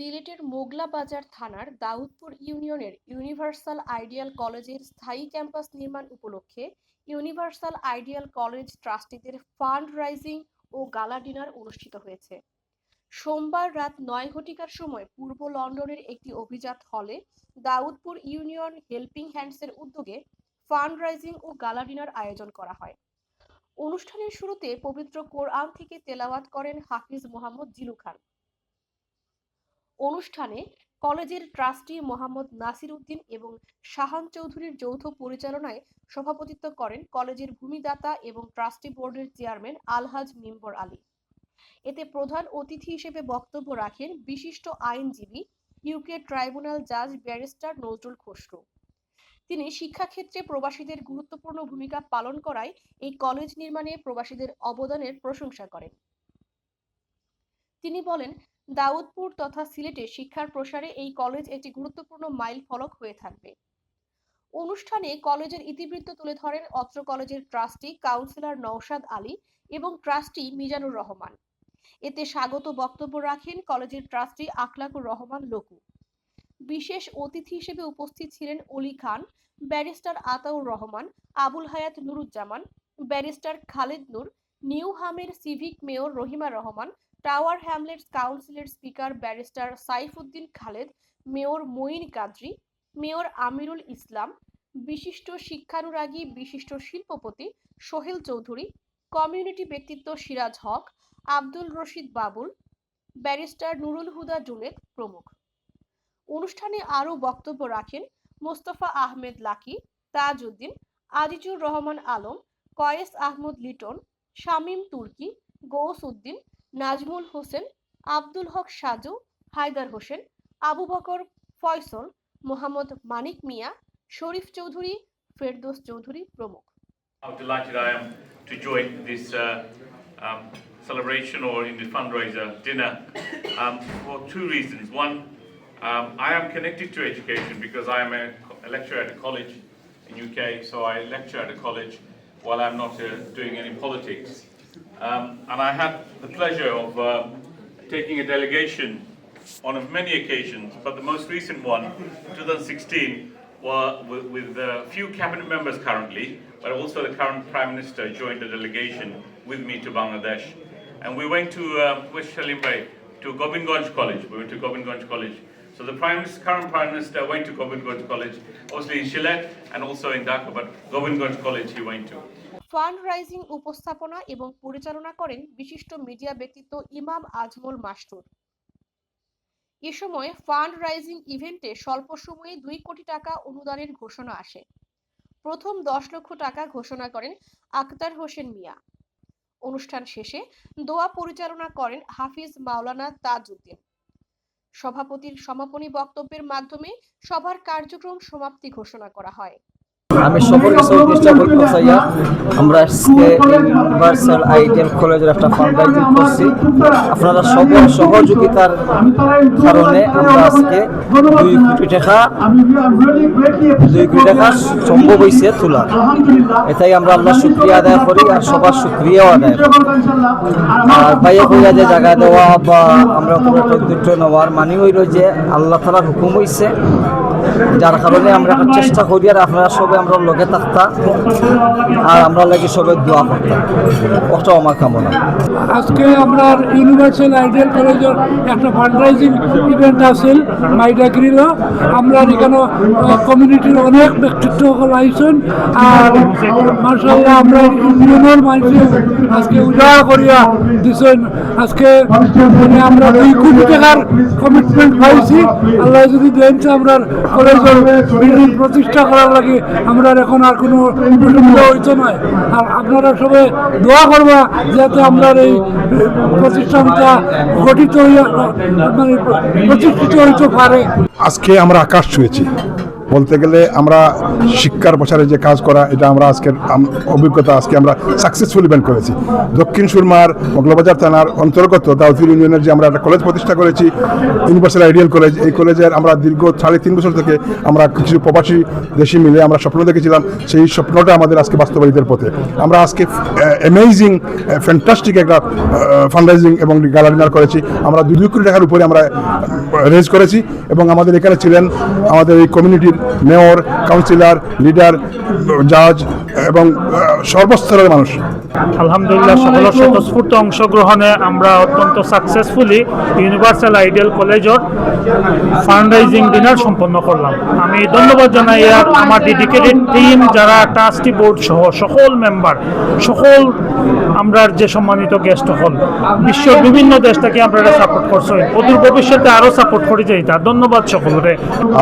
সিলেটের মোগলা বাজার থানার দাউদপুর ইউনিয়নের ইউনিভার্সাল আইডিয়াল কলেজের স্থায়ী ক্যাম্পাস নির্মাণ উপলক্ষে ইউনিভার্সাল আইডিয়াল কলেজ ট্রাস্টিদের ফান্ড রাইজিং ও গালা ডিনার অনুষ্ঠিত হয়েছে। সোমবার রাত নয় ঘটিকার সময় পূর্ব লন্ডনের একটি অভিজাত হলে দাউদপুর ইউনিয়ন হেল্পিং হ্যান্ডসের উদ্যোগে ফান্ড রাইজিং ও গালা ডিনার আয়োজন করা হয়। অনুষ্ঠানের শুরুতে পবিত্র কোরআন থেকে তেলাওয়াত করেন হাফিজ মোহাম্মদ জিলু খান। অনুষ্ঠানে কলেজের ট্রাস্টি মোহাম্মদ নাসির উদ্দিন এবং শাহান চৌধুরীর যৌথ পরিচালনায় সভাপতিত্ব করেন কলেজের ভূমিদাতা এবং ট্রাস্টি বোর্ডের চেয়ারম্যান আলহাজ মিম্বর আলী। এতে প্রধান অতিথি হিসেবে বক্তব্য রাখেন বিশিষ্ট আইনজীবী ইউকে ট্রাইব্যুনাল জাজ ব্যারিস্টার নজরুল খসরু। তিনি শিক্ষাক্ষেত্রে প্রবাসীদের গুরুত্বপূর্ণ ভূমিকা পালন করায় এই কলেজ নির্মাণে প্রবাসীদের অবদানের প্রশংসা করেন। তিনি বলেন দাউদপুর তথা সিলেটে শিক্ষার প্রসারে এই কলেজ একটি গুরুত্বপূর্ণ মাইল ফলক হয়ে থাকবে। অনুষ্ঠানে কলেজের ইতিবৃত্ত তুলে ধরেন অত্র কলেজের ট্রাস্টি কাউন্সিলর নওশাদ আলী এবং ট্রাস্টি মিজানুর রহমান। এতে স্বাগত বক্তব্য রাখেন কলেজের ট্রাস্টি আখলাকুর রহমান লকু। বিশেষ অতিথি হিসেবে উপস্থিত ছিলেন অলি খান, ব্যারিস্টার আতাউর রহমান, আবুল হায়াত নুরুজ্জামান, ব্যারিস্টার খালেদ নূর, নিউ হামের civic mayor Rahima Rahman Tower Hamlets কাউন্সিলের speaker barrister Saifuddin Khaled, mayor Moin Kadri, mayor Amirul Islam, বিশিষ্ট শিক্ষানুরাগী, বিশিষ্ট শিল্পপতি সোহেল চৌধুরী, কমিউনিটি ব্যক্তিত্ব সিরাজ হক, আব্দুল রশিদ বাবুল, ব্যারিস্টার নুরুল হুদা জুনেদ প্রমুখ। অনুষ্ঠানে আরও বক্তব্য রাখেন মোস্তফা আহমেদ লাকি, তাজউদ্দিন, আজিজুর রহমান আলম, কয়েস আহমদ লিটন, শামীম তুর্কি গৌস উদ্দিন নাজমুল হোসেন আব্দুল হক সাজু হায়দার হোসেন আবু বকর ফয়সল মোহাম্মদ মানিক মিয়া শরীফ চৌধুরী ফেরদোস চৌধুরী প্রমুখ How delighted I am to join this uh, um, celebration or in the fundraiser dinner um, for two reasons. One, um, I am connected to education because I am a, a lecturer at a college in UK, so I lecture at a college while I'm not uh, doing any politics. Um, and I had the pleasure of uh, taking a delegation on many occasions, but the most recent one, 2016, were with, with a few cabinet members currently, but also the current Prime Minister joined the delegation with me to Bangladesh. And we went to uh, West Shalimbai, to Gobinganj College. We went to Gobinganj College. So the Prime Minister, current Prime Minister went to Gobinganj College, obviously in Shillong and also in Dhaka, but Gobinganj College he went to. Fund raising উপস্থাপনা এবং পরিচালনা করেন বিশিষ্ট media ব্যক্তিত্ব ইমাম আজমল মাস্টুর এ সময় fund rising ইভেন্টে স্বল্প সময়ে দুই কোটি টাকা অনুদানের ঘোষণা আসে। প্রথম দশ লক্ষ টাকা ঘোষণা করেন আক্তার হোসেন মিয়া। অনুষ্ঠান শেষে দোয়া পরিচালনা করেন হাফিজ মাওলানা তাজউদ্দিন। সভাপতির সমাপনী বক্তব্যের মাধ্যমে সভার কার্যক্রম সমাপ্তি ঘোষণা করা হয়। আমি করতে চাইয়া আমরা আজকে ইউনিভার্সাল আইডিয়াল কলেজের একটা ফান্ড রাইজিং করছি। আপনারা সবার সহযোগিতার কারণে আমরা আজকে দুই কোটি টাকা, দুই কোটি টাকা সম্ভব হয়েছে তোলা এটাই আমরা আল্লাহ শুক্রিয়া আদায় করি আর সবার শুক্রিয়াও আদায় আর বাইরে কইয়া যে জায়গা দেওয়া বা আমরা কোনো নেওয়ার মানে হইল যে আল্লাহ তালার হুকুম হইছে যার কারণে আমরা একটা চেষ্টা করি আর আপনারা সবাই আমরা লগে থাকতাম আর আমরা লাগে সবাই দোয়া করতাম ওটাও আমার কামনা। আজকে আমরা ইউনিভার্সাল আইডিয়াল কলেজের একটা ফান্ডরাইজিং ইভেন্ট আছিল মাইডা গ্রিল আমরা এখানে কমিউনিটির অনেক ব্যক্তিত্ব আইসেন আর মার্শাল্লাহ আমরা ইউনিয়নের মানুষের আজকে উজাড় করিয়া দিছেন। আজকে মানে আমরা দুই কোটি টাকার কমিটমেন্ট পাইছি। আল্লাহ যদি দেন আমরা বিল্ডিং প্রতিষ্ঠা করার লাগে আমরা এখন আর কোনো অসুবিধা হইতো নয় আর আপনারা সবাই দোয়া করবা যাতে আমরা এই প্রতিষ্ঠানটা গঠিত হইয়া মানে প্রতিষ্ঠিত হইতে পারে। আজকে আমরা আকাশ ছুঁয়েছি। বলতে গেলে আমরা শিক্ষার প্রসারে যে কাজ করা, এটা আমরা আজকের অভিজ্ঞতা আজকে আমরা সাকসেসফুলি ব্যান করেছি। দক্ষিণ সুরমার মগলবাজার থানার অন্তর্গত দাউদুর ইউনিয়নের যে আমরা একটা কলেজ প্রতিষ্ঠা করেছি ইউনিভার্সাল আইডিয়াল কলেজ এই কলেজের আমরা দীর্ঘ সাড়ে তিন বছর থেকে আমরা কিছু প্রবাসী দেশি মিলে আমরা স্বপ্ন দেখেছিলাম, সেই স্বপ্নটা আমাদের আজকে বাস্তবায়িতের পথে। আমরা আজকে অ্যামেজিং ফ্যান্টাস্টিক একটা ফান্ডরাইজিং এবং ডিনার করেছি। আমরা দুই কোটি টাকার উপরে আমরা রেজ করেছি এবং আমাদের এখানে ছিলেন আমাদের এই কমিউনিটির মেয়র কাউন্সিলর লিডার জাজ এবং সর্বস্তরের মানুষ। আলহামদুলিল্লাহ সকলের স্বতঃস্ফূর্ত অংশগ্রহণে আমরা অত্যন্ত সাকসেসফুলি ইউনিভার্সাল আইডিয়াল কলেজের ফান্ডরাইজিং ডিনার সম্পন্ন করলাম। আমি ধন্যবাদ জানাই আর আমার ডেডিকেটেড টিম যারা ট্রাস্টি বোর্ড সহ সকল মেম্বার সকল আমরা যে সম্মানিত গেস্ট হল বিশ্বের বিভিন্ন দেশ থেকে আমরা সাপোর্ট করছি অদূর ভবিষ্যতে আরও সাপোর্ট করে যাই তার ধন্যবাদ সকলরে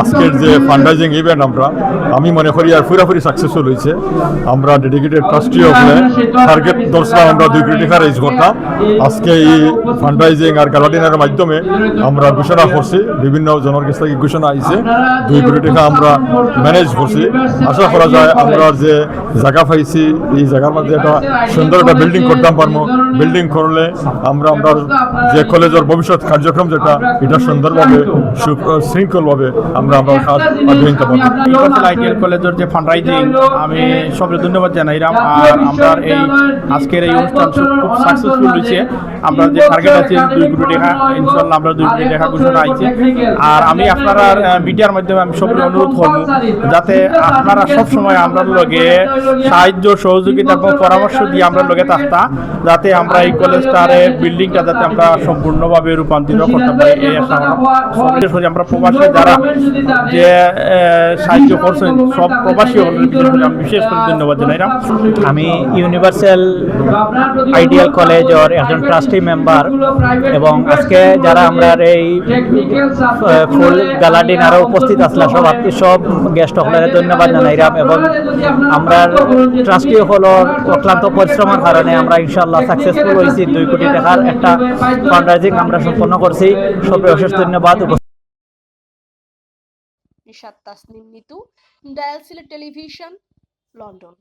আজকের যে ফান্ডরাইজিং ইভেন্ট আমরা, আমি মনে করি আর পুরাপুরি সাকসেসফুল হয়েছে। আমরা ডেডিকেটেড ট্রাস্টি হলে টার্গেট দর্শক আমরা দুই কোটি টাকা রেজ করতাম। আজকে এই ফান্ডরাইজিং আর গ্যালাডিনের মাধ্যমে আমরা ঘোষণা করছি, বিভিন্ন জনের কাছ থেকে ঘোষণা আইছে। দুই কোটি টাকা আমরা ম্যানেজ করছি। আশা করা যায় আমরা যে জায়গা পাইছি, এই জায়গার মধ্যে একটা সুন্দর একটা বিল্ডিং করতাম পারব। বিল্ডিং করলে আমরা আমরা যে কলেজের ভবিষ্যৎ কার্যক্রম যেটা, এটা সুন্দরভাবে শৃঙ্খলভাবে আমরা আমরা কাজ ইউনিভার্সাল আইডিয়াল কলেজের যে ফান্ডরাইজিং আমি সবরে ধন্যবাদ জানাইলাম। আর আমরা এই আজকের এই অনুষ্ঠান খুব সাকসেসফুল হয়েছে। আমরা যে টার্গেট আছে দুই কোটি টাকা ইনশাল্লাহ আমরা দুই কোটি টাকা ঘোষণা আইছে আর আমি আপনারা মিডিয়ার মাধ্যমে আমি সবরে অনুরোধ করব যাতে আপনারা সব সময় আমরা লগে সাহায্য সহযোগিতা এবং পরামর্শ দিয়ে আমরা লগে থাকতা যাতে আমরা এই কলেজটার বিল্ডিংটা যাতে আমরা সম্পূর্ণভাবে রূপান্তরিত করতে পারি এই আশা আমরা প্রবাসী যারা যে সাহায্য করছেন, সব প্রবাসী হলের আমি বিশেষ করে ধন্যবাদ জানাইলাম আমি ইউনিভার্সাল আইডিয়াল কলেজের একজন ট্রাস্টি মেম্বার এবং আজকে যারা আমরা এই ফুল গালা ডিনারে উপস্থিত আসলা সব সব গেস্ট সকলের ধন্যবাদ জানাইলাম এবং আমরা ট্রাস্টি হলর অক্লান্ত পরিশ্রমের কারণে আমরা ইনশাল্লাহ সাকসেসফুল হয়েছি। দুই কোটি টাকার একটা ফান্ডরাইজিং আমরা সম্পন্ন করছি। সবাই অশেষ ধন্যবাদ। Nishad Tasnim Nitu dial Sylhet television London.